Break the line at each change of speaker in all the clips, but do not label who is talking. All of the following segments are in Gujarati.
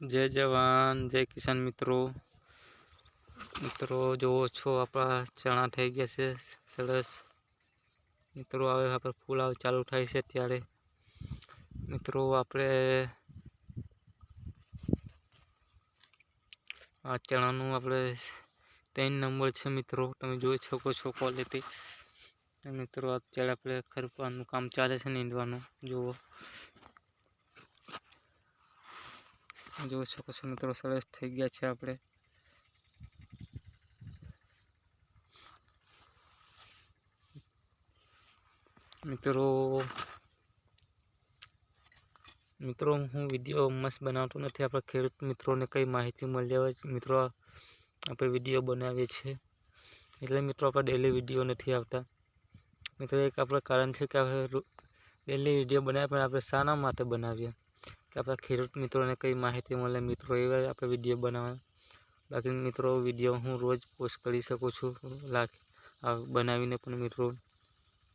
જય જવાન, જય કિસાન મિત્રો. મિત્રો જોવો છો, આપણા ચણા થઈ ગયા છે, સરસ. મિત્રો, હવે આપણે ફૂલ આવે ચાલુ થાય છે ત્યારે. મિત્રો, આપણે આ ચણાનું આપણે ત્રણ નંબર છે, મિત્રો. તમે જોઈ શકો છો ક્વોલિટી મિત્રો અત્યારે આપણે ખરપાનું કામ ચાલે છે, નીંદવાનું. જુઓ. જોઈ શકો છો મિત્રો, સરસ થઈ ગયા છે આપણે. મિત્રો મિત્રો, હું વીડિયો મસ્ત બનાવતો નથી. આપણા ખેડૂત મિત્રોને કઈ માહિતી મળી આવે મિત્રો, આપણે વીડિયો બનાવીએ છીએ. એટલે મિત્રો, આપણે ડેલી વીડિયો નથી આવતા. મિત્રો, એક આપણે કારણ છે કે આપણે ડેલી વીડિયો બનાવીએ, પણ આપણે શાના માટે બનાવીએ. કે આપણા ખેડૂત મિત્રોને કઈ માહિતી મળે, મિત્રો એવા આપણે વીડિયો બનાવવાના. બાકી મિત્રો વીડિયો હું રોજ પોસ્ટ કરી શકું છું. લાખ બનાવીને પણ મિત્રો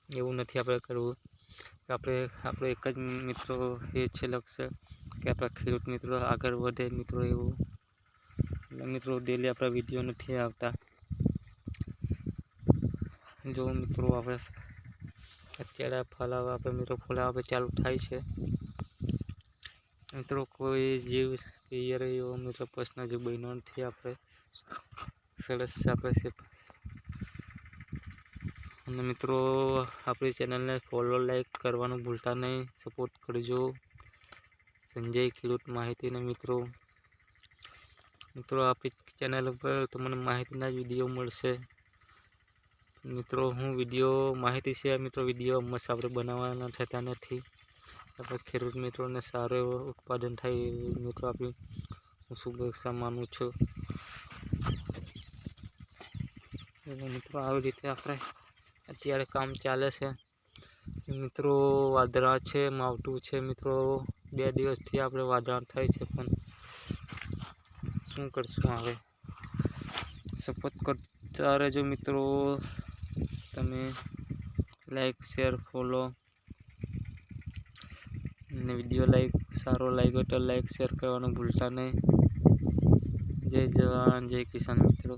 એવું નથી આપણે કરવું. કે આપણે, આપણો એક જ મિત્રો એ છે લક્ષ્ય કે આપણા ખેડૂત મિત્રો આગળ વધે મિત્રો એવું. મિત્રો ડેલી આપણા વીડિયો નથી આવતા. જો મિત્રો આપણે અત્યારે ફલાવા, આપણે મિત્રો ફલાવા ચાલુ થાય છે. મિત્રો, કોઈ જીવ પિયર એવો મિત્રો પ્રશ્ન જે બન્યો નથી, આપણે સરસ આપણે છે. અને મિત્રો, આપણી ચેનલને ફોલો લાઈક કરવાનું ભૂલતા નહીં. સપોર્ટ કરજો. સંજય ખેડૂત માહિતીને મિત્રો. મિત્રો, આપણી ચેનલ ઉપર તમને માહિતીના જ વીડિયો મળશે. મિત્રો, હું વીડિયો માહિતી છે, મિત્રો વીડિયો મસ્ત આપણે બનાવવાના થતા નથી. આપણે ખેડૂત મિત્રોને સારો એવો ઉત્પાદન થાય એવી મિત્રો આપી હું શુભેચ્છા માનું છું. એટલે મિત્રો આવી રીતે આપણે અત્યારે કામ ચાલે છે. મિત્રો વાદળા છે, માવઠું છે, મિત્રો બે દિવસથી આપણે વાદળા થાય છે, પણ શું કરશું હવે? સપોર્ટ કરતા રહેજો મિત્રો. તમે લાઈક શેર ફોલો ને વીડિયો લાઈક સારો લાગ્યો તો લાઈક શેર કરવાનું ભૂલતા નહીં. જય જવાન, જય કિસાન મિત્રો.